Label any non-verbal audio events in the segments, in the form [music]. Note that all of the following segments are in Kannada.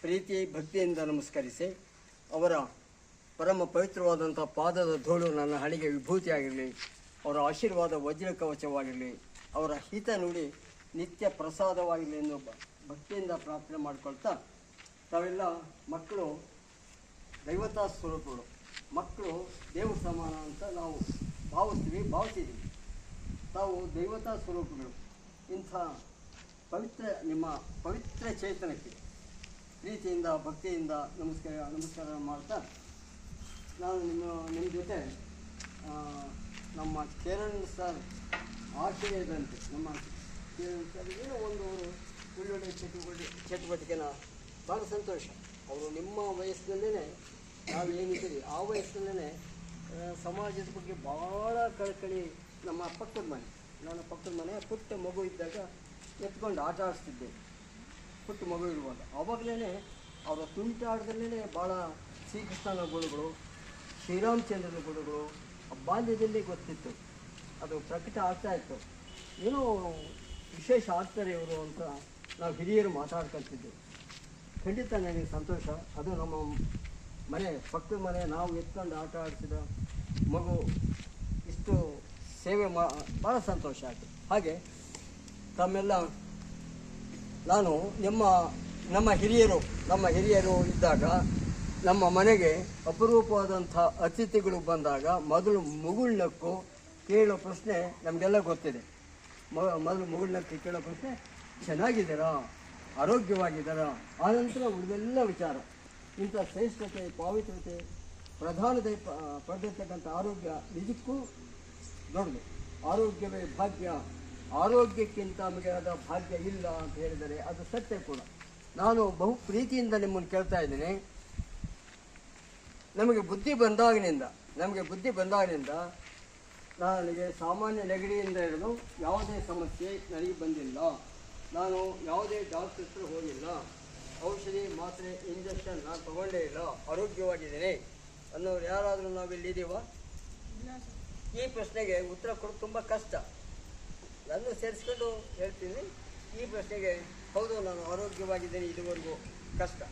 ಪ್ರೀತಿ, ಭಕ್ತಿಯಿಂದ ನಮಸ್ಕರಿಸಿ ಅವರ ಪರಮ ಪವಿತ್ರವಾದಂಥ ಪಾದದ ಧೂಳು ನನ್ನ ಹಣೆಗೆ ವಿಭೂತಿಯಾಗಿರಲಿ, ಅವರ ಆಶೀರ್ವಾದ ವಜ್ರ ಕವಚವಾಗಿರಲಿ, ಅವರ ಹಿತ ನುಡಿ ನಿತ್ಯ ಪ್ರಸಾದವಾಗಿರಲಿ ಎಂದು ಭಕ್ತಿಯಿಂದ ಪ್ರಾರ್ಥನೆ ಮಾಡಿಕೊಳ್ತಾ ತಾವೆಲ್ಲ ಮಕ್ಕಳು ದೈವತಾ ಸ್ವರೂಪಗಳು. ಮಕ್ಕಳು ದೇವ ಸಮಾನ ಅಂತ ನಾವು ಭಾವಿಸ್ತೀವಿ, ಭಾವಿಸಿದ್ದೀವಿ. ತಾವು ದೈವತಾ ಸ್ವರೂಪಗಳು. ಇಂಥ ಪವಿತ್ರ ನಿಮ್ಮ ಪವಿತ್ರ ಚೇತನಕ್ಕೆ ಪ್ರೀತಿಯಿಂದ, ಭಕ್ತಿಯಿಂದ ನಮಸ್ಕಾರ ನಮಸ್ಕಾರ ಮಾಡ್ತಾ ನಾನು ನಿಮ್ಮ ನಿಮ್ಮ ಜೊತೆ ನಮ್ಮ ಕಿರಣ್ ಸರ್ ಆಶಯದಂತೆ ನಮ್ಮ ಕಿರಣ್ ಏನೋ ಒಂದು ಒಳ್ಳೊಳ್ಳೆ ಚಟುವಟಿಕೆ ಚಟುವಟಿಕೆನ. ಭಾಳ ಸಂತೋಷ. ಅವರು ನಿಮ್ಮ ವಯಸ್ಸಿನಲ್ಲೇ ನಾವು ಏನಿದ್ದೀವಿ, ಆ ವಯಸ್ಸಿನಲ್ಲೇ ಸಮಾಜದ ಬಗ್ಗೆ ಭಾಳ ಕಳಕಳಿ ನಮ್ಮ ಪಕ್ಕದ ಮನೆ. ನನ್ನ ಪಕ್ಕದ ಮನೆ, ಪುಟ್ಟ ಮಗು ಇದ್ದಾಗ ಎತ್ಕೊಂಡು ಆಟ ಆಡಿಸ್ತಿದ್ದೆ. ಪುಟ್ಟ ಮಗು ಇರುವಾಗ ಆವಾಗಲೇ ಅವರ ತುಂಟಾಟದಲ್ಲೇ ಭಾಳ ಶ್ರೀಕೃಷ್ಣನ ಗುಣಗಳು ಶ್ರೀರಾಮಚಂದ್ರನ ಗುಣಗಳು ಬಾಲ್ಯದಲ್ಲಿ ಗೊತ್ತಿತ್ತು. ಅದು ಪ್ರಕಟ ಆಗ್ತಾ ಇತ್ತು. ಏನೋ ವಿಶೇಷ ಆಗ್ತಾರೆ ಇವರು ಅಂತ ನಾವು ಹಿರಿಯರು ಮಾತಾಡ್ಕೊಳ್ತಿದ್ದೆವು ಖಂಡಿತ ನನಗೆ ಸಂತೋಷ. ಅದು ನಮ್ಮ ಮನೆ, ಪಕ್ಕದ ಮನೆ, ನಾವು ಎತ್ಕೊಂಡು ಆಟ ಆಡಿಸಿದ ಮಗು ಇಷ್ಟು ಸೇವೆ ಮಾ ಭಾಳ ಸಂತೋಷ ಆಯಿತು. ಹಾಗೆ ತಮ್ಮೆಲ್ಲ ನಾನು ನಿಮ್ಮ, ನಮ್ಮ ಹಿರಿಯರು ನಮ್ಮ ಹಿರಿಯರು ಇದ್ದಾಗ, ನಮ್ಮ ಮನೆಗೆ ಅಪರೂಪವಾದಂಥ ಅತಿಥಿಗಳು ಬಂದಾಗ ಮೊದಲು ಮುಗುಳ್ನಕ್ಕು ಕೇಳೋ ಪ್ರಶ್ನೆ ನಮಗೆಲ್ಲ ಗೊತ್ತಿದೆ. ಮೊದಲು ಮುಗುಳ್ನಕ್ಕು ಕೇಳೋ ಪ್ರಶ್ನೆ, ಚೆನ್ನಾಗಿದ್ದೀರಾ? ಆರೋಗ್ಯವಾಗಿದ್ದಾರಾ? ಆನಂತರ ಉಳಿದೆಲ್ಲ ವಿಚಾರ. ಇಂಥ ಶ್ರೇಷ್ಠತೆ ಪಾವಿತ್ರತೆ ಪ್ರಧಾನತೆ ಪಡೆದಿರ್ತಕ್ಕಂಥ ಆರೋಗ್ಯ ನಿಜಕ್ಕೂ ದೊಡ್ಡದು. ಆರೋಗ್ಯವೇ ಭಾಗ್ಯ. ಆರೋಗ್ಯಕ್ಕಿಂತ ಮಿಗಿಲಾದ ಭಾಗ್ಯ ಇಲ್ಲ ಅಂತ ಹೇಳಿದರೆ ಅದು ಸತ್ಯ ಕೂಡ. ನಾನು ಬಹು ಪ್ರೀತಿಯಿಂದ ನಿಮ್ಮನ್ನು ಕೇಳ್ತಾ ಇದ್ದೀನಿ. ನಮಗೆ ಬುದ್ಧಿ ಬಂದಾಗಿನಿಂದ, ನಮಗೆ ಬುದ್ಧಿ ಬಂದಾಗಿನಿಂದ ನನಗೆ ಸಾಮಾನ್ಯ ನೆಗಡಿಯಿಂದ ಹಿಡಿದು ಯಾವುದೇ ಸಮಸ್ಯೆ ನನಗೆ ಬಂದಿಲ್ಲ. ನಾನು ಯಾವುದೇ ಡಾಕ್ಟರ್ ಹೋಗಿಲ್ಲ. ಔಷಧಿ ಮಾತ್ರೆ, ಇಂಜೆಕ್ಷನ್ ನಾನು ತಗೊಂಡೇ ಇಲ್ಲ. ಆರೋಗ್ಯವಾಗಿದ್ದೀನಿ. ಅನ್ನೋರು ಯಾರಾದರೂ ನಾವಿಲ್ಲಿದ್ದೀವ? ಈ ಪ್ರಶ್ನೆಗೆ ಉತ್ತರ ಕೊಡೋದು ತುಂಬ ಕಷ್ಟ. ನನ್ನ ಸೇರಿಸ್ಕೊಂಡು ಹೇಳ್ತೀನಿ. ಈ ಪ್ರಶ್ನೆಗೆ ಹೌದು, ನಾನು ಆರೋಗ್ಯವಾಗಿದ್ದೇನೆ ಇದುವರೆಗೂ. ಕಷ್ಟ.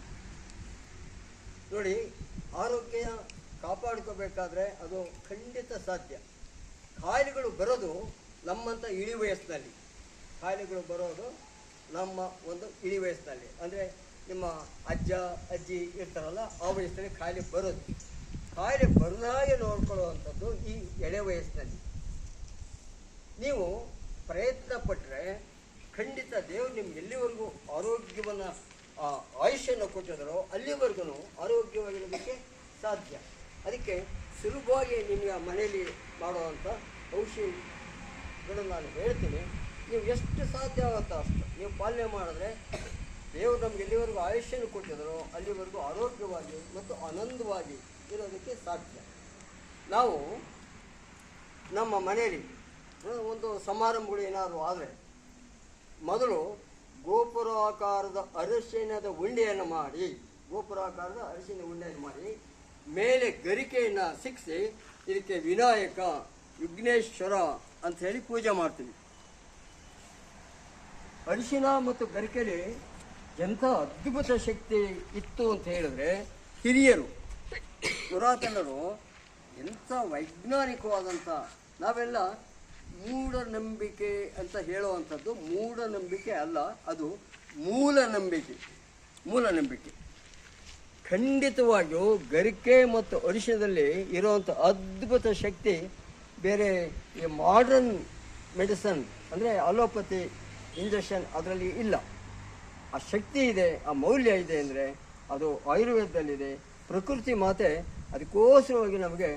ನೋಡಿ, ಆರೋಗ್ಯ ಕಾಪಾಡ್ಕೋಬೇಕಾದ್ರೆ ಅದು ಖಂಡಿತ ಸಾಧ್ಯ. ಕಾಯಿಲೆಗಳು ಬರೋದು ನಮ್ಮಂಥ ಇಳಿ ವಯಸ್ಸಿನಲ್ಲಿ. ಕಾಯಿಲೆಗಳು ಬರೋದು ನಮ್ಮ ಒಂದು ಇಳಿ ವಯಸ್ಸಿನಲ್ಲಿ. ಅಂದರೆ ನಿಮ್ಮ ಅಜ್ಜ, ಅಜ್ಜಿ ಇರ್ತಾರಲ್ಲ, ಆ ವಯಸ್ಸಿನಲ್ಲಿ ಕಾಯಿಲೆ ಬರೋದು. ಕಾಯಿಲೆ ಬರದಾಗೆ ನೋಡ್ಕೊಳ್ಳುವಂಥದ್ದು ಈ ಎಳೆ ವಯಸ್ಸಿನಲ್ಲಿ. ನೀವು ಪ್ರಯತ್ನ ಪಟ್ಟರೆ ಖಂಡಿತ ದೇವರು ನಿಮ್ಗೆ ಎಲ್ಲಿವರೆಗೂ ಆರೋಗ್ಯವನ್ನು ಆಯುಷ್ಯನ್ನು ಕೊಟ್ಟಿದ್ದಾರೋ ಅಲ್ಲಿವರೆಗೂ ಆರೋಗ್ಯವಾಗಿರೋದಕ್ಕೆ ಸಾಧ್ಯ. ಅದಕ್ಕೆ ಸುಲಭವಾಗಿ ನಿಮಗೆ ಮನೆಯಲ್ಲಿ ಮಾಡುವಂಥ ಔಷಧಿಗಳನ್ನು ನಾನು ಹೇಳ್ತೀನಿ. ನೀವು ಎಷ್ಟು ಸಾಧ್ಯ ಆಗುತ್ತೋ ಅಷ್ಟು. ನೀವು ಪಾಲನೆ ಮಾಡಿದ್ರೆ ದೇವರು ನಮ್ಗೆ ಎಲ್ಲಿವರೆಗೂ ಆಯುಷ್ಯನ್ನು ಕೊಟ್ಟಿದ್ದಾರೋ ಅಲ್ಲಿವರೆಗೂ ಆರೋಗ್ಯವಾಗಿ ಮತ್ತು ಆನಂದವಾಗಿ ಇರೋದಕ್ಕೆ ಸಾಧ್ಯ. ನಾವು ನಮ್ಮ ಮನೆಯಲ್ಲಿ ಒಂದು ಸಮಾರಂಭಗಳು ಏನಾದರೂ ಆದರೆ ಮೊದಲು ಗೋಪುರಾಕಾರದ ಅರಿಶಿನದ ಉಂಡೆಯನ್ನು ಮಾಡಿ, ಗೋಪುರಾಕಾರದ ಅರಿಶಿನ ಉಂಡೆಯನ್ನು ಮಾಡಿ, ಮೇಲೆ ಗರಿಕೆಯನ್ನು ಸಿಕ್ಕಿಸಿ ಇದಕ್ಕೆ ವಿನಾಯಕ, ವಿಘ್ನೇಶ್ವರ ಅಂತ ಹೇಳಿ ಪೂಜೆ ಮಾಡ್ತೀವಿ. ಅರಿಶಿನ ಮತ್ತು ಗರಿಕೆಲಿ ಎಂಥ ಅದ್ಭುತ ಶಕ್ತಿ ಇತ್ತು ಅಂತ ಹೇಳಿದ್ರೆ ಹಿರಿಯರು, ಪುರಾತನರು ಎಂಥ ವೈಜ್ಞಾನಿಕವಾದಂಥ ನಾವೆಲ್ಲ ಮೂಢನಂಬಿಕೆ ಅಂತ ಹೇಳುವಂಥದ್ದು ಮೂಢನಂಬಿಕೆ ಅಲ್ಲ, ಅದು ಮೂಲ ನಂಬಿಕೆ ಮೂಲ ನಂಬಿಕೆ ಖಂಡಿತವಾಗಿಯೂ ಗರಿಕೆ ಮತ್ತು ಅರಿಶಿನದಲ್ಲಿ ಇರುವಂಥ ಅದ್ಭುತ ಶಕ್ತಿ ಬೇರೆ ಈ ಮಾಡರ್ನ್ ಮೆಡಿಸನ್ ಅಂದರೆ ಅಲೋಪತಿ ಇಂಜೆಕ್ಷನ್ ಅದರಲ್ಲಿ ಇಲ್ಲ. ಆ ಶಕ್ತಿ ಇದೆ, ಆ ಮೌಲ್ಯ ಇದೆ ಅಂದರೆ ಅದು ಆಯುರ್ವೇದದಲ್ಲಿದೆ. ಪ್ರಕೃತಿ ಮಾತೆ ಅದಕ್ಕೋಸ್ಕರವಾಗಿ ನಮಗೆ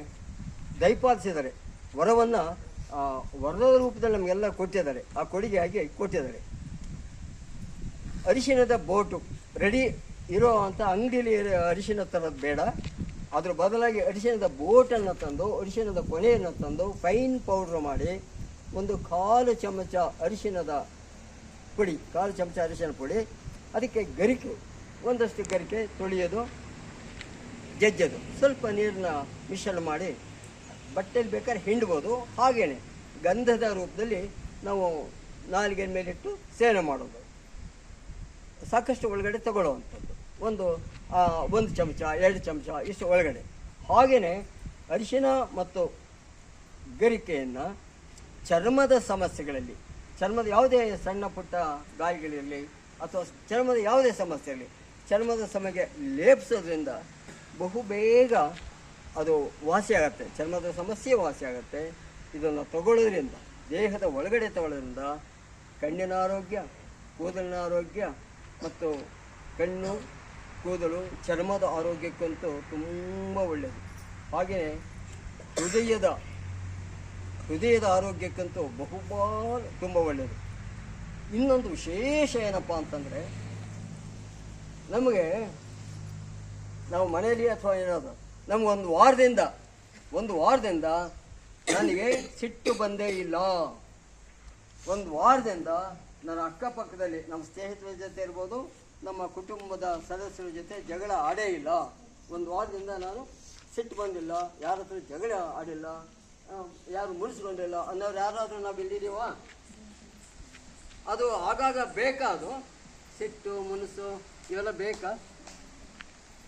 ದಯಪಾಲಿಸಿದ್ದಾರೆ. ವರವನ್ನು ವರದ ರೂಪದಲ್ಲಿ ನಮಗೆಲ್ಲ ಕೊಟ್ಟಿದ್ದಾರೆ. ಆ ಕೊಡುಗೆಯಾಗಿ ಕೊಟ್ಟಿದ್ದಾರೆ. ಅರಿಶಿಣದ ಬೋಟು ರೆಡಿ ಇರೋ ಅಂಥ ಅಂಗಡಿಯಲ್ಲಿ ಅರಿಶಿಣ ತರೋದು ಬೇಡ. ಅದ್ರ ಬದಲಾಗಿ ಅರಿಶಿಣದ ಬೋಟನ್ನು ತಂದು, ಅರಿಶಿಣದ ಕೊನೆಯನ್ನು ತಂದು ಫೈನ್ ಪೌಡ್ರ್ ಮಾಡಿ, ಒಂದು ಕಾಲು ಚಮಚ ಅರಿಶಿಣದ ಪುಡಿ, ಕಾಲು ಚಮಚ ಅರಿಶಿನ ಪುಡಿ, ಅದಕ್ಕೆ ಗರಿಕೆ, ಒಂದಷ್ಟು ಗರಿಕೆ ತೊಳೆಯೋದು, ಜಜ್ಜೋದು. ಸ್ವಲ್ಪ ನೀರನ್ನ ಮಿಶ್ರಣ ಮಾಡಿ ಬಟ್ಟೆಲಿ ಬೇಕಾದ್ರೆ ಹಿಂಡ್ಬೋದು. ಹಾಗೇನೆ ಗಂಧದ ರೂಪದಲ್ಲಿ ನಾವು ನಾಲಿಗೆ ಮೇಲಿಟ್ಟು ಸೇವನೆ ಮಾಡೋದು. ಸಾಕಷ್ಟು ಒಳಗಡೆ ತಗೊಳ್ಳುವಂಥದ್ದು. ಒಂದು ಒಂದು ಚಮಚ, ಎರಡು ಚಮಚ, ಇಷ್ಟು ಒಳಗಡೆ. ಹಾಗೆಯೇ ಅರಿಶಿನ ಮತ್ತು ಗರಿಕೆಯನ್ನು ಚರ್ಮದ ಸಮಸ್ಯೆಗಳಲ್ಲಿ, ಚರ್ಮದ ಯಾವುದೇ ಸಣ್ಣ ಪುಟ್ಟ ಗಾಯಗಳಿರಲಿ ಅಥವಾ ಚರ್ಮದ ಯಾವುದೇ ಸಮಸ್ಯೆ ಇರಲಿ ಚರ್ಮದ ಸಮಯಕ್ಕೆ ಲೇಪಿಸೋದ್ರಿಂದ ಬಹು ಬೇಗ ಅದು ವಾಸಿಯಾಗತ್ತೆ. ಚರ್ಮದ ಸಮಸ್ಯೆ ವಾಸಿಯಾಗತ್ತೆ. ಇದನ್ನು ತಗೊಳ್ಳೋದ್ರಿಂದ, ದೇಹದ ಒಳಗಡೆ ತಗೊಳ್ಳೋದ್ರಿಂದ ಕಣ್ಣಿನ ಆರೋಗ್ಯ, ಕೂದಲಿನ ಆರೋಗ್ಯ ಮತ್ತು ಕಣ್ಣು, ಕೂದಲು, ಚರ್ಮದ ಆರೋಗ್ಯಕ್ಕಂತೂ ತುಂಬ ಒಳ್ಳೆಯದು ಹಾಗೆಯೇ ಹೃದಯದ ಹೃದಯದ ಆರೋಗ್ಯಕ್ಕಂತೂ ಬಹುಪಾಲು ತುಂಬ ಒಳ್ಳೆಯದು ಇನ್ನೊಂದು ವಿಶೇಷ ಏನಪ್ಪ ಅಂತಂದರೆ, ನಮಗೆ ನಾವು ಮನೆಯಲ್ಲಿ ಅಥವಾ ಏನಾದ್ರು ನಮಗೊಂದು ವಾರದಿಂದ, ಒಂದು ವಾರದಿಂದ ನನಗೆ ಸಿಟ್ಟು ಬಂದೇ ಇಲ್ಲ. ಒಂದು ವಾರದಿಂದ ನನ್ನ ಅಕ್ಕಪಕ್ಕದಲ್ಲಿ ನಮ್ಮ ಸ್ನೇಹಿತರ ಜೊತೆ ಇರ್ಬೋದು, ನಮ್ಮ ಕುಟುಂಬದ ಸದಸ್ಯರ ಜೊತೆ ಜಗಳ ಆಡೇ ಇಲ್ಲ. ಒಂದು ವಾರದಿಂದ ನಾನು ಸಿಟ್ಟು ಬಂದಿಲ್ಲ ಯಾರ ಹತ್ರ ಜಗಳ ಆಡಿಲ್ಲ ಯಾರು ಮುನಿಸ್ಕೊಂಡಿಲ್ಲ ಅನ್ನೋರು ಯಾರಾದರೂ ನಾವು ಇಲ್ಲಿದ್ದೀವ? ಅದು ಆಗಾಗ ಬೇಕಾ ಅದು ಸಿಟ್ಟು, ಮುನಿಸು, ಇವೆಲ್ಲ ಬೇಕಾ?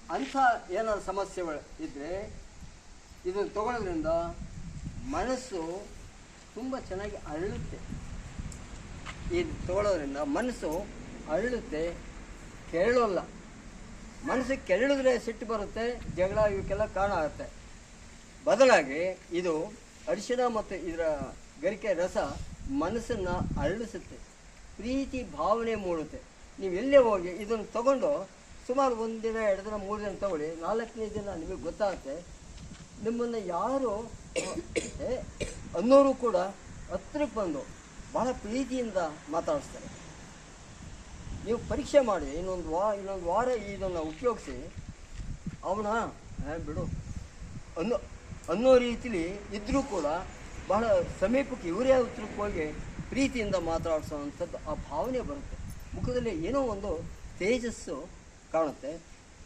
ಅಂಥ ಏನಾದ್ರು ಸಮಸ್ಯೆಗಳು ಇದ್ದರೆ ಇದನ್ನು ತಗೊಳ್ಳೋದ್ರಿಂದ ಮನಸ್ಸು ತುಂಬ ಚೆನ್ನಾಗಿ ಅರಳುತ್ತೆ. ಇದು ತಗೊಳ್ಳೋದ್ರಿಂದ ಮನಸ್ಸು ಅರಳುತ್ತೆ, ಕೆರಳಲ್ಲ. ಮನಸ್ಸು ಕೆರಳಿದ್ರೆ ಸಿಟ್ಟು ಬರುತ್ತೆ, ಜಗಳ ಇವಕ್ಕೆಲ್ಲ ಕಾರಣ ಆಗುತ್ತೆ. ಬದಲಾಗಿ ಇದು ಅರಿಶಿನ ಮತ್ತು ಇದರ ಗರಿಕೆ ರಸ ಮನಸ್ಸನ್ನು ಅರಳಿಸುತ್ತೆ. ಪ್ರೀತಿ ಭಾವನೆ ಮೂಡುತ್ತೆ. ನೀವು ಎಲ್ಲೇ ಹೋಗಿ ಇದನ್ನು ತಗೊಂಡು ಸುಮಾರು ಒಂದು ದಿನ ಎರಡು ದಿನ ಮೂರು ದಿನ ತಗೊಳ್ಳಿ. ನಾಲ್ಕನೇ ದಿನ ನಿಮಗೆ ಗೊತ್ತಾಗುತ್ತೆ. ನಿಮ್ಮನ್ನು ಯಾರು ಅನ್ನೋರು ಕೂಡ ಹತ್ರಕ್ಕೆ ಬಂದು ಬಹಳ ಪ್ರೀತಿಯಿಂದ ಮಾತಾಡಿಸ್ತಾರೆ. ನೀವು ಪರೀಕ್ಷೆ ಮಾಡಿ ಇನ್ನೊಂದು ವಾ ಇನ್ನೊಂದು ವಾರ ಇದನ್ನು ಉಪಯೋಗಿಸಿ ಅವನ "ಏ, ಬಿಡು. ಅನ್ನೋ ಅನ್ನೋ ರೀತಿಲಿ ಇದ್ದರೂ ಕೂಡ ಬಹಳ ಸಮೀಪಕ್ಕೆ ಇವರೇ ಹತ್ರಕ್ಕೆ ಹೋಗಿ ಪ್ರೀತಿಯಿಂದ ಮಾತಾಡಿಸೋವಂಥದ್ದು ಆ ಭಾವನೆ ಬರುತ್ತೆ. ಮುಖದಲ್ಲಿ ಏನೋ ಒಂದು ತೇಜಸ್ಸು ಕಾಣುತ್ತೆ.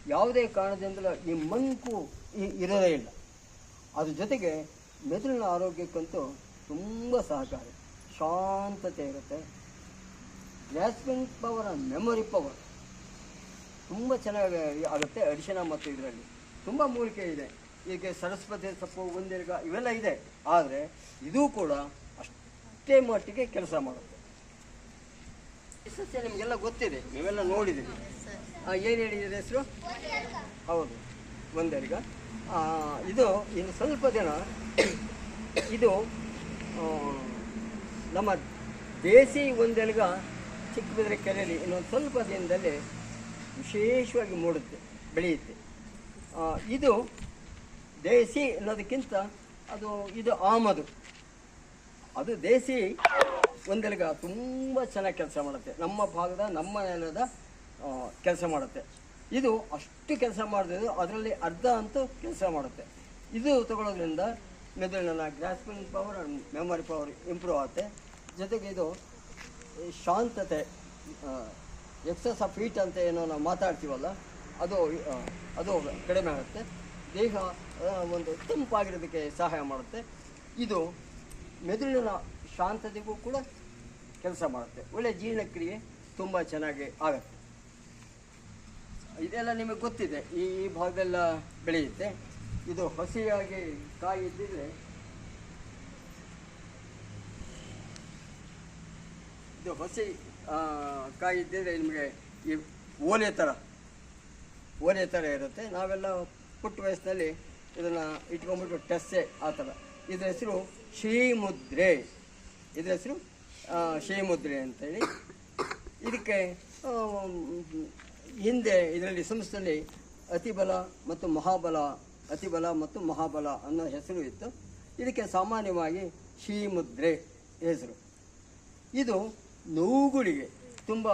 ಯಾವುದೇ ಕಾರಣದಿಂದಲೂ ಈ ಮಂಕು ಇರೋದೇ ಇಲ್ಲ. ಅದ್ರ ಜೊತೆಗೆ ಮೆದುಳಿನ ಆರೋಗ್ಯಕ್ಕಂತೂ ತುಂಬ ಸಹಕಾರಿ. ಶಾಂತತೆ ಇರುತ್ತೆ. ಗ್ರಾಸ್ಪಿಂಗ್ ಪವರ್ ಮೆಮೊರಿ ಪವರ್ ತುಂಬ ಚೆನ್ನಾಗಿ ಆಗುತ್ತೆ ಅಡಿಷನ ಮತ್ತು ಇದರಲ್ಲಿ. ತುಂಬ ಮೂಲಿಕೆ ಇದೆ. ಈಗ ಸರಸ್ವತಿ, ಸೊಪ್ಪು ಒಂದಿರ್ಗ ಇವೆಲ್ಲ ಇದೆ. ಆದರೆ ಇದು ಕೂಡ ಅಷ್ಟೇ ಮಟ್ಟಿಗೆ ಕೆಲಸ ಮಾಡುತ್ತೆ. ಸಸ್ಯ ನಿಮಗೆಲ್ಲ ಗೊತ್ತಿದೆ. ನೀವೆಲ್ಲ ನೋಡಿದ್ದೀರಿ. ಏನು ಹೇಳಿದ್ದೀರಿ ಹೆಸರು? ಹೌದು ಒಂದೆರ್ಗ ಇದು ಇನ್ನು ಸ್ವಲ್ಪ ದಿನ [coughs] ಇದು ನಮ್ಮ ದೇಸಿ ಒಂದೆಲ್ಗ ಚಿಕ್ಕಬಿದ್ರೆ ಕೆರೆಯಲ್ಲಿ ಇನ್ನೊಂದು ಸ್ವಲ್ಪ ದಿನದಲ್ಲಿ ವಿಶೇಷವಾಗಿ ಮೂಡುತ್ತೆ ಬೆಳೆಯುತ್ತೆ. ಇದು ದೇಸಿ ಅನ್ನೋದಕ್ಕಿಂತ ಅದು ಇದು ಆಮದು. ಅದು ದೇಸಿ ಒಂದೆಲ್ಗ ತುಂಬ ಚೆನ್ನಾಗಿ ಕೆಲಸ ಮಾಡುತ್ತೆ. ನಮ್ಮ ಭಾಗದ, ನಮ್ಮ ನೆಲದ ಕೆಲಸ ಮಾಡುತ್ತೆ. ಇದು ಅಷ್ಟು ಕೆಲಸ ಮಾಡಿದ್ರು ಅದರಲ್ಲಿ ಅರ್ಧ ಅಂತೂ ಕೆಲಸ ಮಾಡುತ್ತೆ. ಇದು ತಗೊಳ್ಳೋದ್ರಿಂದ ಮೆದುಳಿನ grasping power and memory power improve ಆಗುತ್ತೆ ಜೊತೆಗೆ ಇದು ಶಾಂತತೆ ಎಕ್ಸಸ್ ಆಫ್ ಹೀಟ್ ಅಂತ ಏನೋ ನಾವು ಮಾತಾಡ್ತೀವಲ್ಲ, ಅದು ಅದು ಕಡಿಮೆ ಆಗುತ್ತೆ. ದೇಹ ಒಂದು ತಂಪಾಗಿರೋದಕ್ಕೆ ಸಹಾಯ ಮಾಡುತ್ತೆ. ಇದು ಮೆದುಳಿನ ಶಾಂತತೆಗೂ ಕೂಡ ಕೆಲಸ ಮಾಡುತ್ತೆ. ಒಳ್ಳೆ ಜೀರ್ಣಕ್ರಿಯೆ ತುಂಬ ಚೆನ್ನಾಗಿ ಆಗುತ್ತೆ. ಇದೆಲ್ಲ ನಿಮಗೆ ಗೊತ್ತಿದೆ, ಈ ಈ ಭಾಗದೆಲ್ಲ ಬೆಳೆಯುತ್ತೆ. ಇದು ಹಸಿಯಾಗಿ ಕಾಯಿ ಇದ್ದಿದ್ರೆ ಇದು ಹಸಿ ಕಾಯಿ ಇದ್ದಿದ್ರೆ ನಿಮಗೆ ಈ ಓಲೆ ಥರ ಓಲೆ ಥರ ಇರುತ್ತೆ. ನಾವೆಲ್ಲ ಪುಟ್ಟ ವಯಸ್ಸಿನಲ್ಲಿ ಇದನ್ನು ಇಟ್ಕೊಂಡ್ಬಿಟ್ಟು ಟೆಸ್ಸೆ ಆ ಥರ ಇದ್ರ ಹೆಸರು ಶ್ರೀಮುದ್ರೆ. ಇದ್ರ ಹೆಸರು ಆ, ಶ್ರೀಮುದ್ರೆ ಅಂತೇಳಿ. ಇದಕ್ಕೆ ಹಿಂದೆ ಇದರಲ್ಲಿ ಸಂಸ್ಥೆಯಲ್ಲಿ ಅತಿಬಲ ಮತ್ತು ಮಹಾಬಲ ಅತಿಬಲ ಮತ್ತು ಮಹಾಬಲ ಅನ್ನೋ ಹೆಸರು ಇತ್ತು. ಇದಕ್ಕೆ ಸಾಮಾನ್ಯವಾಗಿ ಶ್ರೀಮುದ್ರೆ ಹೆಸರು. ಇದು ನೋವುಗಳಿಗೆ ತುಂಬ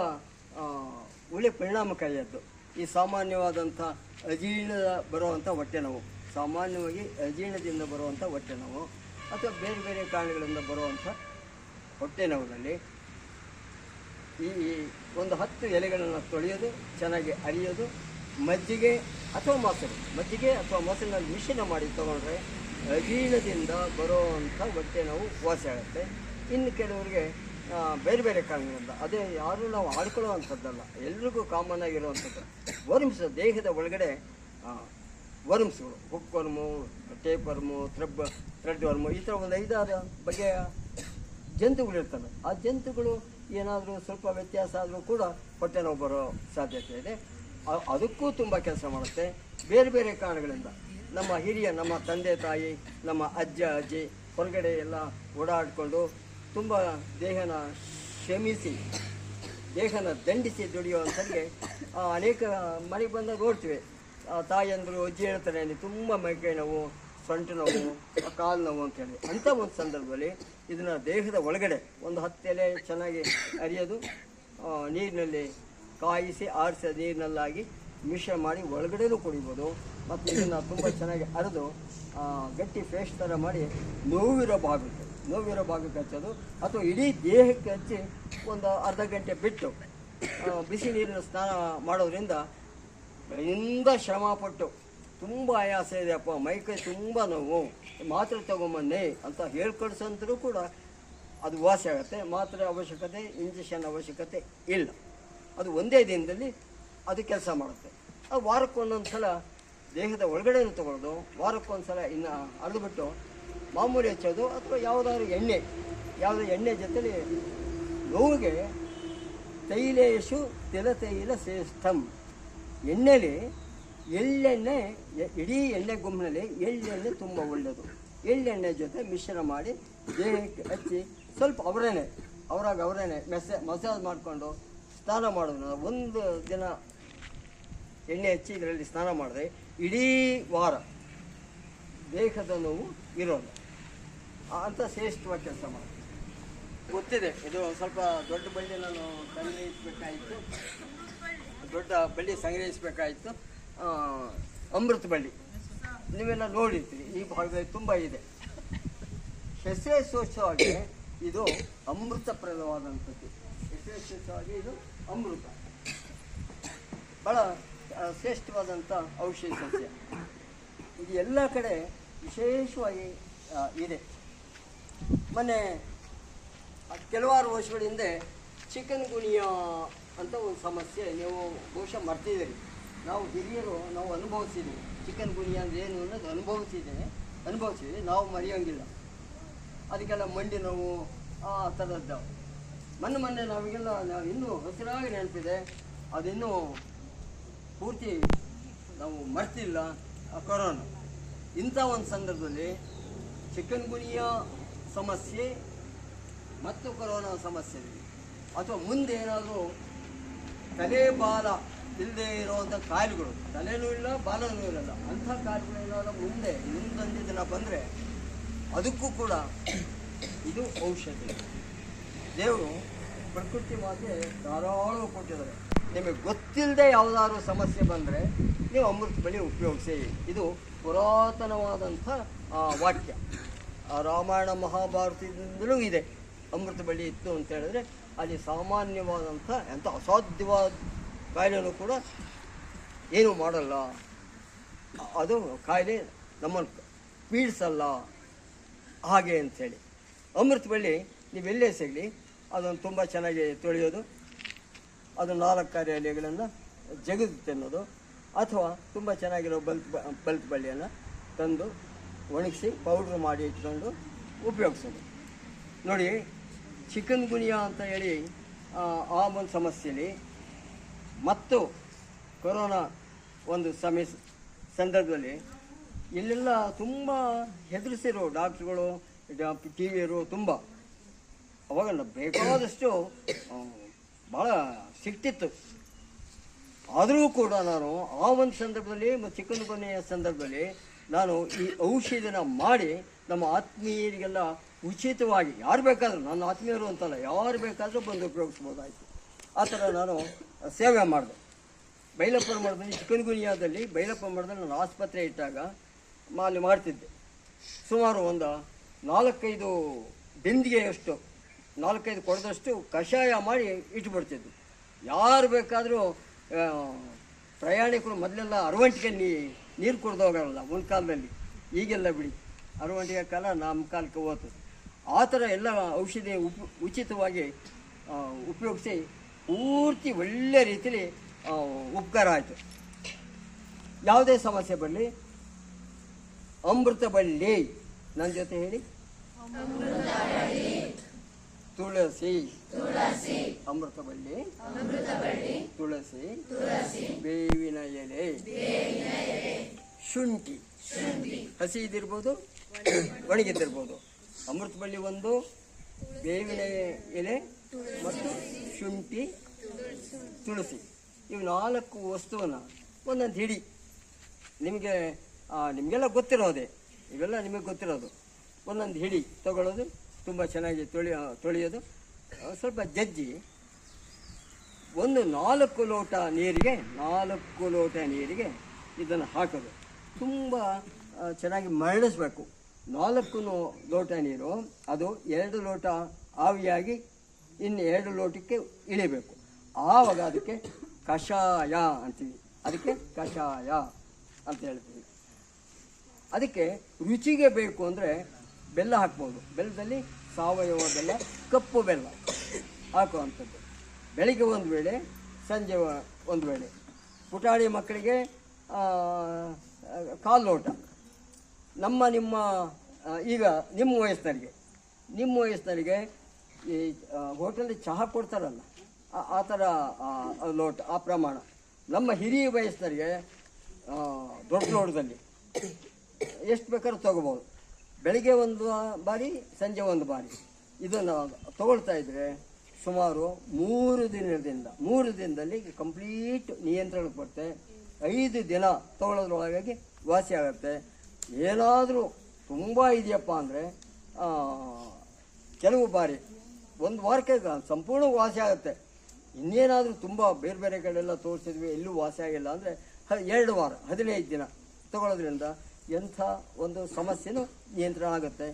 ಒಳ್ಳೆ ಪರಿಣಾಮಕಾರಿಯದ್ದು. ಈ ಸಾಮಾನ್ಯವಾದಂಥ ಅಜೀರ್ಣದ ಬರುವಂಥ ಹೊಟ್ಟೆ ನೋವು ಸಾಮಾನ್ಯವಾಗಿ ಅಜೀರ್ಣದಿಂದ ಬರುವಂಥ ಹೊಟ್ಟೆ ನೋವು ಅಥವಾ ಬೇರೆ ಬೇರೆ ಕಾರಣಗಳಿಂದ ಬರುವಂಥ ಹೊಟ್ಟೆ ನೋವಿನಲ್ಲಿ ಈ ಒಂದು ಹತ್ತು ಎಲೆಗಳನ್ನು ತೊಳೆಯೋದು, ಚೆನ್ನಾಗಿ ಅರಿಯೋದು, ಮಜ್ಜಿಗೆ ಅಥವಾ ಮೊಸರು. ಮಜ್ಜಿಗೆ ಅಥವಾ ಮೊಸರಿನಲ್ಲಿ ಮಿಶ್ರಣ ಮಾಡಿ ತಗೊಂಡ್ರೆ ಅಜೀರ್ಣದಿಂದ ಬರುವಂಥ ಹೊಟ್ಟೆ ನೋವು ವಾಸಿ ಆಗುತ್ತೆ. ಇನ್ನು ಕೆಲವರಿಗೆ ಬೇರೆ ಬೇರೆ ಕಾರಣಗಳಿಂದ. ಅದೇ ಯಾರು ನಾವು ಆಡ್ಕೊಳ್ಳೋ ಅಂಥದ್ದಲ್ಲ ಎಲ್ರಿಗೂ ಕಾಮನ್ ಆಗಿರುವಂಥದ್ದು. ವರ್ಮ್ಸ್, ದೇಹದ ಒಳಗಡೆ ವರ್ಮ್ಸ್ಗಳು. ಹುಕ್ ವರ್ಮು, ಟೇಪ್ ವರ್ಮು ಥ್ರೆಬ್ ಥ್ರೆಡ್ ವರ್ಮು, ಈ ಥರ ಒಂದು ಐದಾರು ಬಗೆಯ ಜಂತುಗಳು ಇರ್ತವೆ. ಆ ಜಂತುಗಳು ಏನಾದರೂ ಸ್ವಲ್ಪ ವ್ಯತ್ಯಾಸ ಆದರೂ ಕೂಡ ಹೊಟ್ಟೆ ನೋವು ಬರೋ ಸಾಧ್ಯತೆ ಇದೆ. ಅದಕ್ಕೂ ತುಂಬ ಕೆಲಸ ಮಾಡುತ್ತೆ. ಬೇರೆ ಬೇರೆ ಕಾರಣಗಳಿಂದ. ನಮ್ಮ ಹಿರಿಯ ನಮ್ಮ ತಂದೆ ತಾಯಿ ನಮ್ಮ ಅಜ್ಜ ಅಜ್ಜಿ ಹೊರಗಡೆ ಎಲ್ಲ ಓಡಾಡಿಕೊಂಡು ತುಂಬ ದೇಹನ ಶ್ರಮಿಸಿ ದೇಹನ ದಂಡಿಸಿ ದುಡಿಯುವಂಥವ್ರಿಗೆ ಆ, ಅನೇಕ ಮನೆಗೆ ಬಂದಾಗ ನೋಡ್ತೀವಿ ತಾಯಿ ಅಂದರು ಅಜ್ಜಿ ಹೇಳ್ತಾರೆ ತುಂಬ ಮೈಕೈ ನೋವು ಸೊಂಟ ನೋವು ಕಾಲು ನೋವು ಅಂತೇಳಿ. ಅಂಥ ಒಂದು ಸಂದರ್ಭದಲ್ಲಿ ಇದನ್ನು ದೇಹದ ಒಳಗಡೆ ಒಂದು ಹತ್ತು ಎಲೆ ಚೆನ್ನಾಗಿ ಅರಿಯೋದು ನೀರಿನಲ್ಲಿ ಕಾಯಿಸಿ ಆರಿಸಿ ನೀರಿನಲ್ಲಾಗಿ ಮಿಶ್ರ ಮಾಡಿ ಒಳಗಡೆನೂ ಕುಡಿಬೋದು. ಮತ್ತು ಇದನ್ನು ತುಂಬ ಚೆನ್ನಾಗಿ ಅರೆದು ಗಟ್ಟಿ ಪೇಸ್ಟ್ ಥರ ಮಾಡಿ ನೋವಿರೋ ಭಾಗಕ್ಕೆ ನೋವಿರೋ ಭಾಗಕ್ಕೆ ಹಚ್ಚೋದು. ಅಥವಾ ಇಡೀ ದೇಹಕ್ಕೆ ಹಚ್ಚಿ ಒಂದು ಅರ್ಧ ಗಂಟೆ ಬಿಟ್ಟು ಬಿಸಿ ನೀರಿನ ಸ್ನಾನ ಮಾಡೋದ್ರಿಂದ ಇಂದ ಶ್ರಮಪಟ್ಟು ತುಂಬ ಆಯಾಸ ಇದೆ, ಅಪ್ಪ. ಮೈಕೈ ತುಂಬ ನೋವು. ಮಾತ್ರೆ ತಗೊಂಬನ್ನಿ ಅಂತ ಹೇಳ್ಕೊಡ್ಸಂತರೂ ಕೂಡ ಅದು ವಾಸಿ ಆಗುತ್ತೆ. ಮಾತ್ರೆ ಅವಶ್ಯಕತೆ, ಇಂಜೆಕ್ಷನ್ ಅವಶ್ಯಕತೆ ಇಲ್ಲ. ಅದು ಒಂದೇ ದಿನದಲ್ಲಿ ಅದು ಕೆಲಸ ಮಾಡುತ್ತೆ. ಅದು ವಾರಕ್ಕೊಂದೊಂದು ಸಲ ದೇಹದ ಒಳಗಡೆನೂ ತಗೊಳ್ಳೋದು. ವಾರಕ್ಕೊಂದು ಸಲ ಇನ್ನು ಅರ್ದುಬಿಟ್ಟು ಮಾಮೂಲಿ ಹಚ್ಚೋದು ಅಥವಾ ಯಾವುದಾದ್ರು ಎಣ್ಣೆ, ಯಾವುದೋ ಎಣ್ಣೆ ಜೊತೆಲಿ ನೋವಿಗೆ ತೈಲೇಶು, ತಿಲತೈಲ ಶ್ರೇಷ್ಠಂ. ಎಣ್ಣೆಲಿ ಎಳ್ಳೆಣ್ಣೆ ಇಡೀ ಎಣ್ಣೆ ಗುಂಪಿನಲ್ಲಿ ಎಳ್ಳೆಣ್ಣೆ ತುಂಬ ಒಳ್ಳೆಯದು ಎಳ್ಳೆಣ್ಣೆ ಜೊತೆ ಮಿಶ್ರಣ ಮಾಡಿ ದೇಹಕ್ಕೆ ಹಚ್ಚಿ ಸ್ವಲ್ಪ ಅವರೇನೆ, ಅವರಾಗ ಅವರೇನೆ ಮೆಸೆ, ಮಸಾಜ್ ಮಾಡಿಕೊಂಡು ಸ್ನಾನ ಮಾಡೋದು ಒಂದು ದಿನ ಎಣ್ಣೆ ಹಚ್ಚಿ ಇದರಲ್ಲಿ ಸ್ನಾನ ಮಾಡಿದ್ರೆ ಇಡೀ ವಾರ ದೇಹದ ನೋವು ಇರೋಲ್ಲ. ಅಂತ ಶ್ರೇಷ್ಠವಾಗಿ ಕೆಲಸ ಮಾಡಿ ಗೊತ್ತಿದೆ, ಇದು ಸ್ವಲ್ಪ ದೊಡ್ಡ ಬಳ್ಳಿ ನಾನು ಸಂಗ್ರಹಿಸಬೇಕಾಯಿತು. ದೊಡ್ಡ ಬಳ್ಳಿ ಸಂಗ್ರಹಿಸಬೇಕಾಯಿತು. ಅಮೃತ ಬಳ್ಳಿ. ನೀವೆಲ್ಲ ನೋಡಿರ್ತೀರಿ, ಈ ಭಾಗದಲ್ಲಿ ತುಂಬ ಇದೆ. ಯಶಸ್ಸೋತ್ಸವವಾಗಿ ಇದು ಅಮೃತಪ್ರದವಾದಂಥದ್ದು. ಯಶಸ್ಸೋತ್ಸವವಾಗಿ ಇದು ಅಮೃತ. ಬಹಳ ಶ್ರೇಷ್ಠವಾದಂಥ ಔಷಧಿ ಸಸ್ಯ. ಇದು ಎಲ್ಲ ಕಡೆ ವಿಶೇಷವಾಗಿ ಇದೆ. ಮೊನ್ನೆ, ಕೆಲವಾರು ವರ್ಷಗಳ ಹಿಂದೆ ಚಿಕನ್ ಗುಣಿಯ ಅಂತ ಒಂದು ಸಮಸ್ಯೆ, ನೀವು ಬಹುಶಃ ಮರ್ತಿದ್ದೀರಿ. ನಾವು ಹಿರಿಯರು ನಾವು ಅನುಭವಿಸಿದ್ದೀವಿ ಚಿಕನ್ ಗುನಿಯಾ ಅಂದ್ರೆ ಏನು ಅನ್ನೋದು ಅನುಭವಿಸಿದ್ದೇನೆ ಅನುಭವಿಸಿದ್ವಿ. ನಾವು ಮರೆಯೋಂಗಿಲ್ಲ. ಅದಕ್ಕೆಲ್ಲ ಮಂಡಿ ನೋವು, ಆ ಥರದ್ದು. ಮೊನ್ನೆ ಮೊನ್ನೆ ನಾವಿಗೆಲ್ಲ ನಾವು ಇನ್ನೂ ಹಸಿರಾಗಿ ನೆನಪಿದೆ. ಅದಿನ್ನೂ ಪೂರ್ತಿ ನಾವು ಮರ್ತಿಲ್ಲ ಆ ಕೊರೋನಾ. ಇಂಥ ಒಂದು ಸಂದರ್ಭದಲ್ಲಿ ಚಿಕನ್ ಗುನಿಯಾ ಸಮಸ್ಯೆ ಮತ್ತು ಕೊರೋನಾ ಸಮಸ್ಯೆ. ಅಥವಾ ಮುಂದೆ ಏನಾದರೂ ತಲೆ ಬಾಲ ಇಲ್ಲದೆ ಇರುವಂಥ ಕಾಯಿಲೆಗಳು. ತಲೆನೂ ಇಲ್ಲ, ಬಾಲನೂ ಇರಲ್ಲ ಅಂಥ ಏನಾದರೂ ಮುಂದೆ ಮುಂದೊಂದು ದಿನ ಬಂದರೆ ಅದಕ್ಕೂ ಕೂಡ ಇದು ಔಷಧಿ. ದೇವರು ಪ್ರಕೃತಿ ಮಾತೆ ಧಾರಾಳ ಕೊಟ್ಟಿದ್ದಾರೆ. ನಿಮಗೆ ಗೊತ್ತಿಲ್ಲದೆ ಯಾವುದಾದ್ರು ಸಮಸ್ಯೆ ಬಂದರೆ ನೀವು ಅಮೃತ ಬಳಿ ಉಪಯೋಗಿಸಿ. ಇದು ಪುರಾತನವಾದಂಥ ವಾಕ್ಯ. ರಾಮಾಯಣ ಮಹಾಭಾರತದಿಂದಲೂ ಇದೆ. ಅಮೃತ ಬಳಿ ಇತ್ತು ಅಂತ ಹೇಳಿದ್ರೆ, ಅಲ್ಲಿ ಸಾಮಾನ್ಯವಾದಂಥ, ಎಂಥ ಅಸಾಧ್ಯವಾದ ಕಾಯಿಲೆನೂ ಕೂಡ ಏನೂ ಮಾಡಲ್ಲ. ಅದು ಕಾಯಿಲೆ ನಮ್ಮನ್ನು ಪೀಡಿಸಲ್ಲ. ಹಾಗೆ ಅಂಥೇಳಿ ಅಮೃತ ಬಳ್ಳಿ ನೀವೆಲ್ಲೇ ಸಿಗಲಿ, ಅದನ್ನು ತುಂಬ ಚೆನ್ನಾಗಿ ತೊಳೆಯೋದು. ಅದು ನಾಲ್ಕಾರು ಎಲೆಗಳನ್ನು ಜಗದು ತಿನ್ನೋದು. ಅಥವಾ ತುಂಬ ಚೆನ್ನಾಗಿರೋ ಬಲ್ತ್ ಬಲ್ತ್ ಬಳ್ಳಿಯನ್ನು ತಂದು ಒಣಗಿಸಿ ಪೌಡ್ರ್ ಮಾಡಿ ಇಟ್ಕೊಂಡು ಉಪಯೋಗಿಸೋದು. ನೋಡಿ, ಚಿಕನ್ ಗುನಿಯಾ ಅಂತ ಹೇಳಿ, ಆ ಒಂದು ಸಮಸ್ಯೆಯಲ್ಲಿ ಮತ್ತು ಕೊರೋನಾ ಒಂದು ಸಮಯ ಸಂದರ್ಭದಲ್ಲಿ ಇಲ್ಲೆಲ್ಲ ತುಂಬ ಹೆದರಿಸಿರೋ ಡಾಕ್ಟ್ರುಗಳು ಟಿ ವಿಯರು ತುಂಬ. ಅವಾಗ ಬೇಕಾದಷ್ಟು ಭಾಳ ಸಿಕ್ತಿತ್ತು ಆದರೂ ಕೂಡ ನಾನು ಆ ಒಂದು ಸಂದರ್ಭದಲ್ಲಿ ಮತ್ತು ಚಿಕ್ಕನಗೊನೆಯ ಸಂದರ್ಭದಲ್ಲಿ ನಾನು ಈ ಔಷಧಿನ ಮಾಡಿ ನಮ್ಮ ಆತ್ಮೀಯರಿಗೆಲ್ಲ ಉಚಿತವಾಗಿ ಯಾರು ಬೇಕಾದರೂ, ನನ್ನ ಆತ್ಮೀಯರು ಅಂತಲ್ಲ, ಯಾರು ಬೇಕಾದರೂ ಬಂದು ಉಪಯೋಗಿಸ್ಬೋದಾಯಿತು. ಆ ಥರ ನಾನು ಸೇವೆ ಮಾಡಿದೆ. ಬೈಲಪ್ಪ ಮಠದಲ್ಲಿ ಚಿಕನ್ಗುನಿಯಾದಲ್ಲಿ ಬೈಲಪ್ಪ ಮಠದಲ್ಲಿ ನಾನು ಆಸ್ಪತ್ರೆ ಇಟ್ಟಾಗ ಅಲ್ಲಿ ಮಾಡ್ತಿದ್ದೆ. ಸುಮಾರು ಒಂದು ನಾಲ್ಕೈದು ಬಿಂದಿಗೆಯಷ್ಟು ನಾಲ್ಕೈದು ಕೊಡದಷ್ಟು ಕಷಾಯ ಮಾಡಿ ಇಟ್ಬಿಡ್ತಿದ್ವು ಯಾರು ಬೇಕಾದರೂ ಪ್ರಯಾಣಿಕರು ಮೊದಲೆಲ್ಲ ಅರವಂಟಿಗೆ ನೀ ನೀರು ಕುಡ್ದು ಹೋಗಲ್ಲ ಒಂದು ಕಾಲದಲ್ಲಿ. ಈಗೆಲ್ಲ ಬಿಡಿ, ಅರವಂಟಿಗೆ ಕಾಲ ನಮ್ಮ ಕಾಲಕ್ಕೆ ಹೋತು. ಆ ಥರ ಎಲ್ಲ ಔಷಧಿ ಉಪ ಉಚಿತವಾಗಿ ಉಪಯೋಗಿಸಿ ಪೂರ್ತಿ ಒಳ್ಳೆ ರೀತಿಯಲ್ಲಿ ಉಪಕಾರ ಆಯಿತು. ಯಾವುದೇ ಸಮಸ್ಯೆ ಬರಲಿ ಅಮೃತ ಬಳ್ಳಿ ನನ್ನ ಜೊತೆ ಹೇಳಿ. ತುಳಸಿ. ಅಮೃತ ಬಳ್ಳಿ ತುಳಸಿ. ಬೇವಿನ ಎಲೆ. ಶುಂಠಿ. ಹಸಿ ಇದಿರ್ಬೋದು ಒಣಗಿದ್ದಿರ್ಬೋದು ಅಮೃತ ಬಳ್ಳಿ ಒಂದು ಬೇವಿನ ಎಲೆ ಮತ್ತು ಶುಂಠಿ, ತುಳಸಿ. ಇವು ನಾಲ್ಕು ವಸ್ತುವನ್ನು ಒಂದೊಂದು ಹಿಡಿ. ನಿಮಗೆ ನಿಮಗೆಲ್ಲ ಗೊತ್ತಿರೋದೆ. ಇವೆಲ್ಲ ನಿಮಗೆ ಗೊತ್ತಿರೋದು. ಒಂದೊಂದು ಹಿಡಿ ತಗೊಳ್ಳೋದು ತುಂಬ ಚೆನ್ನಾಗಿ ತೊಳಿ, ತೊಳೆಯೋದು. ಸ್ವಲ್ಪ ಜಜ್ಜಿ. ಒಂದು ನಾಲ್ಕು ಲೋಟ ನೀರಿಗೆ, ನಾಲ್ಕು ಲೋಟ ನೀರಿಗೆ ಇದನ್ನು ಹಾಕೋದು. ತುಂಬ ಚೆನ್ನಾಗಿ ಮರಳಿಸ್ಬೇಕು. ನಾಲ್ಕು ಲೋಟ ನೀರು, ಅದು ಎರಡು ಲೋಟ ಆವಿಯಾಗಿ ಇನ್ನು ಎರಡು ಲೋಟಕ್ಕೆ ಇಳಿಬೇಕು. ಆವಾಗ ಅದಕ್ಕೆ ಕಷಾಯ ಅಂತೀವಿ. ಅದಕ್ಕೆ ಕಷಾಯ ಅಂತ ಹೇಳ್ತೀವಿ. ಅದಕ್ಕೆ ರುಚಿಗೆ ಬೇಕು ಅಂದರೆ ಬೆಲ್ಲ ಹಾಕ್ಬೋದು. ಬೆಲ್ಲದಲ್ಲಿ ಸಾವಯವ ಬೆಲ್ಲ ಕಪ್ಪು ಬೆಲ್ಲ ಹಾಕುವಂಥದ್ದು. ಬೆಳಿಗ್ಗೆ ಒಂದು ವೇಳೆ, ಸಂಜೆ ಒಂದು ವೇಳೆ. ಪುಟಾಣಿ ಮಕ್ಕಳಿಗೆ ಕಾಲು ಲೋಟ. ನಮ್ಮ ನಿಮ್ಮ ಈಗ ನಿಮ್ಮ ವಯಸ್ಸಿನರಿಗೆ ನಿಮ್ಮ ವಯಸ್ಸಿನರಿಗೆ ಈ ಹೋಟೆಲಲ್ಲಿ ಚಹಾ ಕೊಡ್ತಾರಲ್ಲ, ಆ- ಥರ ಲೋಟ, ಆ ಪ್ರಮಾಣ. ನಮ್ಮ ಹಿರಿಯ ವಯಸ್ಸರಿಗೆ ದೊಡ್ಡ ಲೋಟದಲ್ಲಿ ಎಷ್ಟು ಬೇಕಾದ್ರೂ ತೊಗೋಬೋದು ಬೆಳಿಗ್ಗೆ ಒಂದು ಬಾರಿ, ಸಂಜೆ ಒಂದು ಬಾರಿ. ಇದನ್ನು ತಗೊಳ್ತಾ ಇದ್ದರೆ ಸುಮಾರು ಮೂರು ದಿನದಿಂದ, ಮೂರು ದಿನದಲ್ಲಿ ಕಂಪ್ಲೀಟ್ ನಿಯಂತ್ರಣಕ್ಕೆ ಬರುತ್ತೆ ಐದು ದಿನ ತಗೊಳ್ಳೋದ್ರೊಳಗಾಗಿ ವಾಸಿ ಆಗುತ್ತೆ. ಏನಾದರೂ ತುಂಬ ಇದೆಯಪ್ಪ ಅಂದರೆ ಕೆಲವು ಬಾರಿ ಒಂದು ವಾರಕ್ಕೆ ಸಂಪೂರ್ಣ ವಾಸಿ ಆಗುತ್ತೆ. ಇನ್ನೇನಾದರೂ ತುಂಬ ಬೇರೆ ಬೇರೆ ಕಡೆಲ್ಲ ತೋರಿಸಿದ್ವಿ, ಎಲ್ಲೂ ವಾಸಿ ಆಗಿಲ್ಲ ಅಂದರೆ ಎರಡು ವಾರ, ಹದಿನೈದು ದಿನ ತಗೊಳ್ಳೋದ್ರಿಂದ ಎಂಥ ಒಂದು ಸಮಸ್ಯೆನೂ ನಿಯಂತ್ರಣ ಆಗುತ್ತೆ.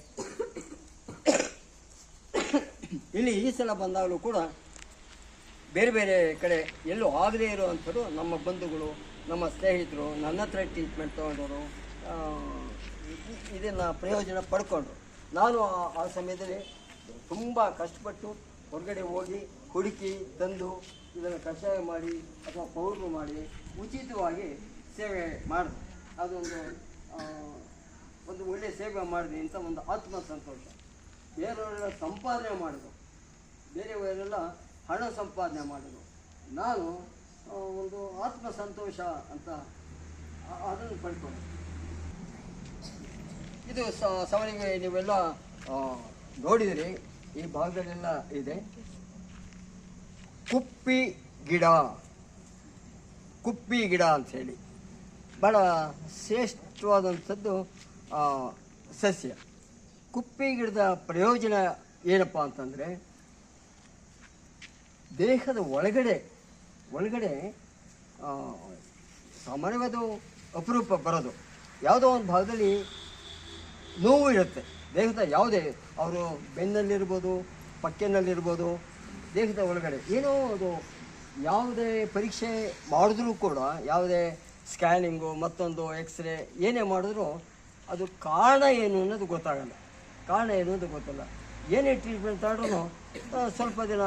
ಇಲ್ಲಿ ಈ ಸಲ ಬಂದಾಗಲೂ ಕೂಡ ಬೇರೆ ಬೇರೆ ಕಡೆ ಎಲ್ಲೂ ಆಗದೇ ಇರುವಂಥವ್ರು ನಮ್ಮ ಬಂಧುಗಳು, ನಮ್ಮ ಸ್ನೇಹಿತರು, ನನ್ನ ಹತ್ರ ಟ್ರೀಟ್ಮೆಂಟ್ ತೊಗೊಂಡವರು ಇದನ್ನು ಪ್ರಯೋಜನ ಪಡ್ಕೊಂಡ್ರು. ನಾನು ಆ ಸಮಯದಲ್ಲಿ ತುಂಬ ಕಷ್ಟಪಟ್ಟು ಹೊರಗಡೆ ಹೋಗಿ ಹುಡುಕಿ, ತಂದು ಇದನ್ನು ಕಷಾಯ ಮಾಡಿ ಅಥವಾ ಪೌಡ್ರು ಮಾಡಿ ಉಚಿತವಾಗಿ ಸೇವೆ ಮಾಡಿದೆ. ಅದೊಂದು ಒಂದು ಒಳ್ಳೆಯ ಸೇವೆ ಮಾಡಿದೆ ಅಂತ ಒಂದು ಆತ್ಮ ಸಂತೋಷ. ಬೇರೆಯವರೆಲ್ಲ ಸಂಪಾದನೆ ಮಾಡಿದ್ರು. ಬೇರೆಯವರೆಲ್ಲ ಹಣ ಸಂಪಾದನೆ ಮಾಡಿದ್ರು. ನಾನು ಒಂದು ಆತ್ಮ ಸಂತೋಷ ಅಂತ ಅದನ್ನು ಪಡ್ಕೊಂಡು. ಇದು ಸ- ಸವಣಿಗೆ ನೀವೆಲ್ಲ ನೋಡಿದಿರಿ, ಈ ಭಾಗದಲ್ಲೆಲ್ಲ ಇದೆ. ಕುಪ್ಪಿ ಗಿಡ. ಕುಪ್ಪಿ ಗಿಡ ಅಂತ ಹೇಳಿ. ಭಾಳ ಶ್ರೇಷ್ಠವಾದಂಥದ್ದು ಸಸ್ಯ. ಕುಪ್ಪಿ ಗಿಡದ ಪ್ರಯೋಜನ ಏನಪ್ಪ ಅಂತಂದರೆ, ದೇಹದ ಒಳಗಡೆ ಒಳಗಡೆ ಸಾಮಾನ್ಯವಾದ ಅಪರೂಪ ಬರೋದು. ಯಾವುದೋ ಒಂದು ಭಾಗದಲ್ಲಿ ನೋವು ಇರುತ್ತೆ. ದೇಹದ ಯಾವುದೇ, ಅವರು ಬೆನ್ನಲ್ಲಿರ್ಬೋದು, ಪಕ್ಕೆನಲ್ಲಿರ್ಬೋದು ದೇಹದ ಒಳಗಡೆ, ಏನೋ ಅದು ಯಾವುದೇ ಪರೀಕ್ಷೆ ಮಾಡಿದ್ರೂ ಕೂಡ, ಯಾವುದೇ ಸ್ಕ್ಯಾನಿಂಗು, ಮತ್ತೊಂದು ಎಕ್ಸ್ರೇ, ಏನೇ ಮಾಡಿದ್ರೂ ಅದು ಕಾರಣ ಏನು ಅನ್ನೋದು ಗೊತ್ತಾಗಲ್ಲ. ಕಾರಣ ಏನು ಅಂತ ಗೊತ್ತಲ್ಲ. ಏನೇ ಟ್ರೀಟ್ಮೆಂಟ್ ತಗೊಂಡ್ರು ಸ್ವಲ್ಪ ದಿನ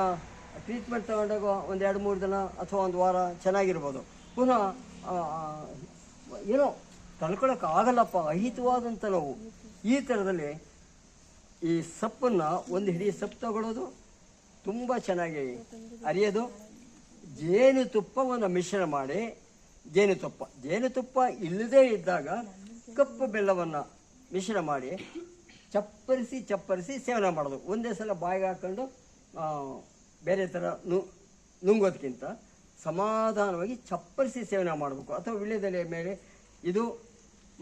ಟ್ರೀಟ್ಮೆಂಟ್ ತಗೊಂಡಾಗ ಒಂದು ಎರಡು ಮೂರು ದಿನ ಅಥವಾ ಒಂದು ವಾರ ಚೆನ್ನಾಗಿರ್ಬೋದು. ಪುನಃ ಏನೋ ತಲ್ಕೊಳಕ್ಕೆ ಆಗಲ್ಲಪ್ಪ ಅಹಿತವಾದಂಥ ನೋವು. ಈ ಥರದಲ್ಲಿ ಈ ಸಪ್ಪನ್ನು ಒಂದು ಹಿಡಿ ಸೊಪ್ಪು ತಗೊಳ್ಳೋದು ತುಂಬ ಚೆನ್ನಾಗಿ ಅರಿಯೋದು. ಜೇನುತುಪ್ಪವನ್ನು ಮಿಶ್ರಣ ಮಾಡಿ ಜೇನುತುಪ್ಪ ಜೇನುತುಪ್ಪ ಇಲ್ಲದೇ ಇದ್ದಾಗ ಕಪ್ಪು ಬೆಲ್ಲವನ್ನು ಮಿಶ್ರಣ ಮಾಡಿ ಚಪ್ಪರಿಸಿ ಚಪ್ಪರಿಸಿ ಸೇವನೆ ಮಾಡೋದು. ಒಂದೇ ಸಲ ಬಾಯಿಗೆ ಹಾಕ್ಕೊಂಡು ಬೇರೆ ಥರ ನು ನುಂಗೋದಕ್ಕಿಂತ ಸಮಾಧಾನವಾಗಿ ಚಪ್ಪರಿಸಿ ಸೇವನೆ ಮಾಡಬೇಕು. ಅಥವಾ ವಿಳ್ಯದೆಲೆ ಮೇಲೆ ಇದು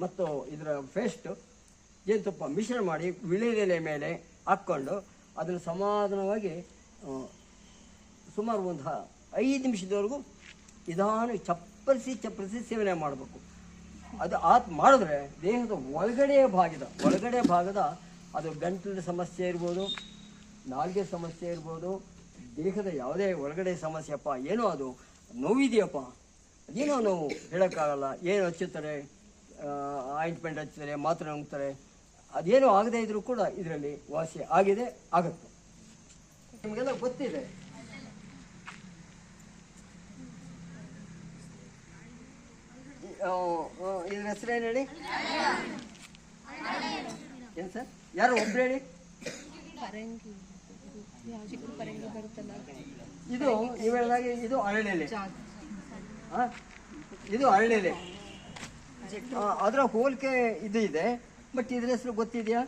ಮತ್ತು ಇದರ ಪೇಸ್ಟು ಜೇನುತುಪ್ಪ ಮಿಶ್ರಣ ಮಾಡಿ ವಿಳೆದೆಲೆ ಮೇಲೆ ಹಾಕ್ಕೊಂಡು ಅದನ್ನು ಸಮಾಧಾನವಾಗಿ ಸುಮಾರು ಒಂದು ಐದು ನಿಮಿಷದವರೆಗೂ ನಿಧಾನ ಚಪ್ಪರಿಸಿ ಚಪ್ಪರಿಸಿ ಸೇವನೆ ಮಾಡಬೇಕು. ಅದು ಆತ್ ಮಾಡಿದ್ರೆ ದೇಹದ ಒಳಗಡೆ ಭಾಗದ ಒಳಗಡೆ ಭಾಗದ ಅದು ಗಂಟಲಿನ ಸಮಸ್ಯೆ ಇರ್ಬೋದು, ನಾಲ್ಗೆ ಸಮಸ್ಯೆ ಇರ್ಬೋದು, ದೇಹದ ಯಾವುದೇ ಒಳಗಡೆ ಸಮಸ್ಯೆಯಪ್ಪ ಏನೋ ಅದು ನೋವಿದೆಯಪ್ಪ. ಅದೇನೋ ನೋವು ಹೇಳೋಕ್ಕಾಗಲ್ಲ. ಏನು ಹಚ್ಚುತ್ತಾರೆ ಆಯಿಂಟ್ಮೆಂಟ್ ಹಚ್ಚುತ್ತಾರೆ, ಮಾತ್ರೆ ನುಂಗ್ತಾರೆ. ಅದೇನೋ ಆಗದೇ ಇದ್ರೂ ಕೂಡ ಇದರಲ್ಲಿ ವಾಸಿ ಆಗಿದೆ ಆಗುತ್ತೆ. ನಿಮಗೆಲ್ಲ ಗೊತ್ತಿದೆ. ಇದ್ರ ಹೆಸರೇನು ಹೇಳಿ? ಏನು ಸರ್? ಯಾರು ಒಬ್ರು ಹೇಳಿ? ಇದು ಹೇಳಿದಾಗೆ ಇದು ಅರಳೆಲೆ? ಇದು ಅರಳೆಲೆ. ಅದರ ಹೋಲಿಕೆ ಇದು ಇದೆ. ಬಟ್ ಇದ್ರ ಹೆಸರು ಗೊತ್ತಿದೆಯಾ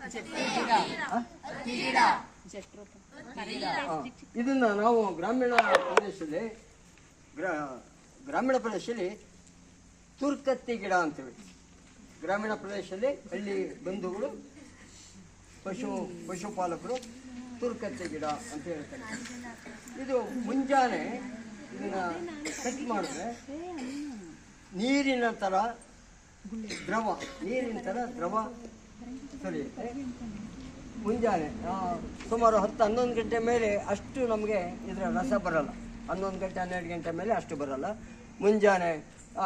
ಇದನ್ನ ನಾವು ಗ್ರಾಮೀಣ ಪ್ರದೇಶದಲ್ಲಿ ಗ್ರಾ ಗ್ರಾಮೀಣ ಪ್ರದೇಶದಲ್ಲಿ ತುರ್ಕತ್ತಿ ಗಿಡ ಅಂತೀವಿ. ಗ್ರಾಮೀಣ ಪ್ರದೇಶದಲ್ಲಿ ಹಳ್ಳಿ ಬಂಧುಗಳು ಪಶು ಪಶುಪಾಲಕರು ತುರ್ಕತ್ತಿ ಗಿಡ ಅಂತ ಹೇಳ್ತಾರೆ. ಇದು ಮುಂಜಾನೆ ಇದನ್ನ ಕಟ್ ಮಾಡಿದ್ರೆ ನೀರಿನ ಥರ ದ್ರವ ನೀರಿನ ದ್ರವ. ಸರಿ. ಮುಂಜಾನೆ ಸುಮಾರು ಹತ್ತು ಹನ್ನೊಂದು ಗಂಟೆ ಮೇಲೆ ಅಷ್ಟು ನಮಗೆ ಇದರ ರಸ ಬರಲ್ಲ. ಹನ್ನೊಂದು ಗಂಟೆ ಹನ್ನೆರಡು ಗಂಟೆ ಮೇಲೆ ಅಷ್ಟು ಬರಲ್ಲ. ಮುಂಜಾನೆ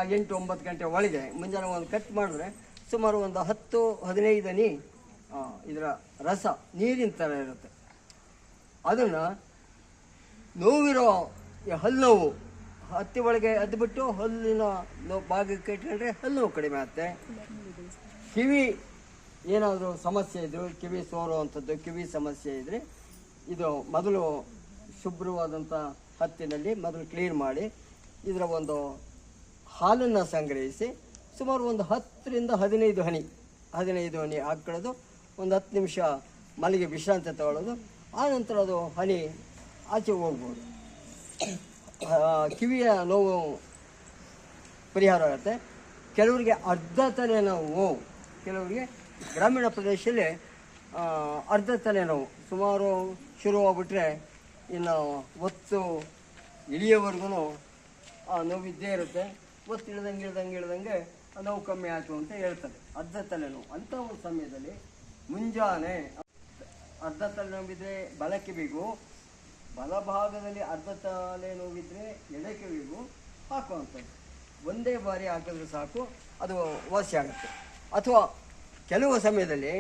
ಎಂಟು ಒಂಬತ್ತು ಗಂಟೆ ಒಳಗೆ ಮುಂಜಾನೆ ಒಂದು ಕಟ್ ಮಾಡಿದ್ರೆ ಸುಮಾರು ಒಂದು ಹತ್ತು ಹದಿನೈದು ಹನಿ ಆ, ಇದರ ರಸ ನೀರಿನ ಥರ ಇರುತ್ತೆ. ಅದನ್ನು ನೋವಿರೋ ಹಲ್ಲು ನೋವು ಹತ್ತಿ ಒಳಗೆ ಅದ್ಬಿಟ್ಟು ಹಲ್ಲಿನ ನೋವು ಭಾಗಕ್ಕೆ ಇಟ್ಕೊಂಡ್ರೆ ಹಲ್ಲು ಕಡಿಮೆ ಆಗುತ್ತೆ. ಕಿವಿ ಏನಾದರೂ ಸಮಸ್ಯೆ ಇದ್ರು ಕಿವಿ ಸೋರುವಂಥದ್ದು ಕಿವಿ ಸಮಸ್ಯೆ ಇದ್ದರೆ ಇದು ಮೊದಲು ಶುಭ್ರವಾದಂಥ ಹತ್ತಿನಲ್ಲಿ ಮೊದಲು ಕ್ಲೀನ್ ಮಾಡಿ ಇದರ ಒಂದು ಹಾಲನ್ನು ಸಂಗ್ರಹಿಸಿ ಸುಮಾರು ಒಂದು ಹತ್ತರಿಂದ ಹದಿನೈದು ಹನಿ ಹದಿನೈದು ಹನಿ ಹಾಕ್ಕೊಳ್ಳೋದು ಒಂದು ಹತ್ತು ನಿಮಿಷ ಮಲಗಿ ವಿಶ್ರಾಂತಿ ತಗೊಳ್ಳೋದು ನಂತರ ಅದು ಹನಿ ಆಚೆ ಹೋಗ್ಬೋದು. ಆ, ಕಿವಿಯ ನೋವು ಪರಿಹಾರ ಆಗುತ್ತೆ ಕೆಲವರಿಗೆ ಅರ್ಧ ತಲೆ ನೋವು, ಕೆಲವರಿಗೆ ಗ್ರಾಮೀಣ ಪ್ರದೇಶದಲ್ಲಿ ಅರ್ಧ ಅರ್ಧ ತಲೆನೋವು ಸುಮಾರು ಶುರುವಾಗ್ಬಿಟ್ರೆ ಇನ್ನು ಒತ್ತು ಇಳಿಯೋವರೆಗೂ ಆ ನೋವು ಇದ್ದೇ ಇರುತ್ತೆ. ಒತ್ತು ಇಳ್ದಂಗೆ ಇಳ್ದಂಗೆ ಇಳ್ದಂಗೆ ನೋವು ಕಮ್ಮಿ ಆಯಿತು ಅಂತ ಹೇಳ್ತಾರೆ. ಅರ್ಧ ತಲೆನೋವು ಅಂಥ ಒಂದು ಸಮಯದಲ್ಲಿ ಮುಂಜಾನೆ ಅರ್ಧ ತಲೆನೋವಿದ್ರೆ ಬಲಕ್ಕೆ ಬೇಕು ಬಲಭಾಗದಲ್ಲಿ ಅರ್ಧ ತಲೆ ನೋವಿದ್ರೆ ಎಡಕ್ಕೆ ಕಿವಿಗೂ ಹಾಕುವಂಥದ್ದು ಒಂದೇ ಬಾರಿ ಹಾಕಿದ್ರೆ ಸಾಕು ಅದು ವಾಸಿ ಆಗುತ್ತೆ. ಅಥವಾ ಕೆಲವು ಸಮಯದಲ್ಲಿ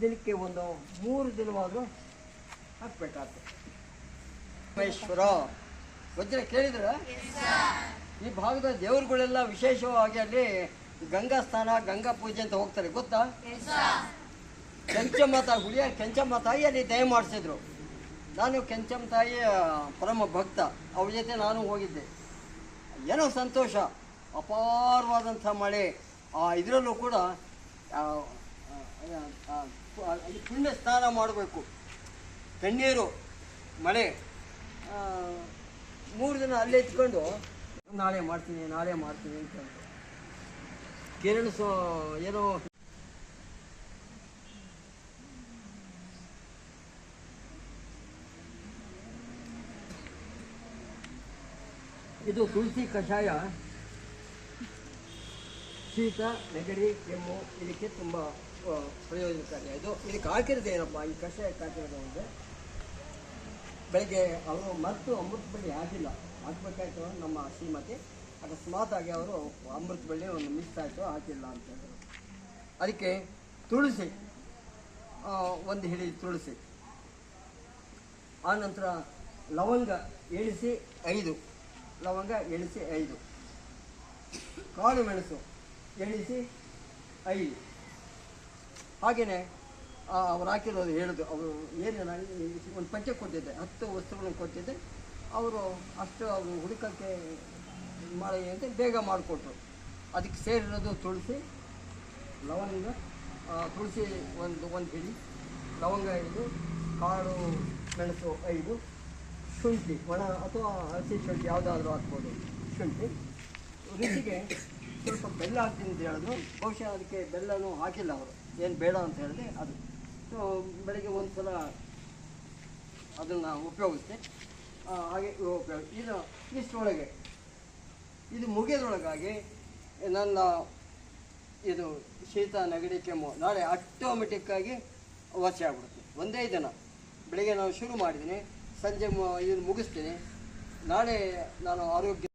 ದಿನಕ್ಕೆ ಒಂದು ಮೂರು ದಿನವಾದರೂ ಹಾಕಬೇಕಾಗ್ತದೆ ಮಹೇಶ್ವರ ವಜ್ರ ಕೇಳಿದ್ರ? ಈ ಭಾಗದ ದೇವರುಗಳೆಲ್ಲ ವಿಶೇಷವಾಗಿ ಅಲ್ಲಿ ಗಂಗಾ ಸ್ನಾನ ಗಂಗಾ ಪೂಜೆ ಅಂತ ಹೋಗ್ತಾರೆ ಗೊತ್ತಾ? ಕೆಂಚಮ್ಮ ತಾಯಿ ಹುಳಿಯ ಕೆಂಚಮ್ಮ ತಾಯಿ ಅಲ್ಲಿ ದಯ ಮಾಡಿಸಿದ್ರು. ನಾನು ಕೆಂಚಮ್ಮ ತಾಯಿಯ ಪರಮ ಭಕ್ತ, ಅವ್ರ ಜೊತೆ ನಾನು ಹೋಗಿದ್ದೆ ಏನೋ ಸಂತೋಷ, ಅಪಾರವಾದಂಥ ಮಳೆ, ಆ ಇದರಲ್ಲೂ ಕೂಡ ಪುಣ್ಯ ಸ್ನಾನ ಮಾಡಬೇಕು ಕಣ್ಣೀರು, ಮಳೆ ಮೂರು ದಿನ ಅಲ್ಲೇ ಇಟ್ಕೊಂಡು, ನಾಳೆ ಮಾಡ್ತೀನಿ ನಾಳೆ ಮಾಡ್ತೀನಿ ಅಂತ. ಕಿರಣ್ ಸೊ, ಏನೋ ಇದು ತುಳಸಿ ಕಷಾಯ. ಶೀತ, ನೆಗಡಿ, ಕೆಮ್ಮು ಇದಕ್ಕೆ ತುಂಬ ಪ್ರಯೋಜನಕಾರಿ. ಇದು ಇದಕ್ಕೆ ಹಾಕಿರೋದು ಏನಪ್ಪ? ಈ ಕಷಾಯಕ್ಕೆ ಹಾಕಿರೋದು ಅಂದರೆ ಬೆಳಗ್ಗೆ ಅವರು ಮತ್ತು ಅಮೃತ ಬಳ್ಳಿ ಹಾಕಿಲ್ಲ. ಹಾಕ್ಬೇಕಾಯ್ತು ನಮ್ಮ ಶ್ರೀಮತಿ, ಅಕಸ್ಮಾತ್ ಆಗಿ ಅವರು ಅಮೃತ ಬಳ್ಳಿ ಒಂದು ಮಿಸ್ ಆಯಿತು, ಹಾಕಿಲ್ಲ ಅಂತ ಹೇಳಿದ್ರು. ಅದಕ್ಕೆ ತುಳಸಿ ಒಂದು ಹಿಡಿ ತುಳಸಿ. ಆನಂತರ ಲವಂಗ ಎಣಿಸಿ ಐದು. ಲವಂಗ ಎಣಿಸಿ ಐದು. ಕಾಳು ಮೆಣಸು ಎಣಿಸಿ ಐದು. ಹಾಗೆಯೇ ಅವ್ರು ಹಾಕಿರೋದು ಹೇಳೋದು, ಅವರು ಏನು ಒಂದು ಪಂಚೆ ಕೊಟ್ಟಿದ್ದೆ, ಹತ್ತು ವಸ್ತುಗಳನ್ನು ಕೊಟ್ಟಿದ್ದೆ. ಅವರು ಅಷ್ಟು ಅವರು ಹುಡುಕಕ್ಕೆ ಮಾಡಿ ಅಂತ ಬೇಗ ಮಾಡಿಕೊಟ್ರು. ಅದಕ್ಕೆ ಸೇರಿರೋದು ತುಳಸಿ, ಲವಂಗ ತುಳಸಿ ಒಂದು ಒಂದು ಹಿಡಿ ಲವಂಗ ಐದು, ಕಾಳು ಮೆಣಸು ಐದು. ಶುಂಠಿ ಒಣ ಅಥವಾ ಹಸಿ ಶುಂಠಿ ಯಾವುದಾದ್ರೂ ಹಾಕ್ಬೋದು. ಶುಂಠಿ. ರುಚಿಗೆ ಸ್ವಲ್ಪ ಬೆಲ್ಲ ಹಾಕ್ತೀನಿ ಅಂತ ಹೇಳಿದ್ರು ಬಹುಶಃ ಅದಕ್ಕೆ ಬೆಲ್ಲನೂ ಹಾಕಿಲ್ಲ ಅವರು. ಏನು ಬೇಡ ಅಂತ ಹೇಳಿದೆ ಅದು. ಸೊ, ಬೆಳಗ್ಗೆ ಒಂದು ಸಲ ಅದನ್ನು ಉಪಯೋಗಿಸ್ತೆ ಹಾಗೆ ಉಪಯೋಗ ಇದು ಇಷ್ಟರೊಳಗೆ, ಇದು ಮುಗಿಯೋದ್ರೊಳಗಾಗಿ ನನ್ನ ಇದು ಶೀತ, ನೆಗಡಿ, ಕೆಮ್ಮು ನಾಳೆ ಆಟೋಮೆಟಿಕ್ಕಾಗಿ ವಾಸಿ ಆಗ್ಬಿಡುತ್ತೆ ಒಂದೇ ದಿನ. ಬೆಳಿಗ್ಗೆ ನಾವು ಶುರು ಮಾಡಿದ್ದೀನಿ. ಸಂಜೆ ಇದನ್ನು ಮುಗಿಸ್ತೀನಿ. ನಾಳೆ ನಾನು ಆರೋಗ್ಯ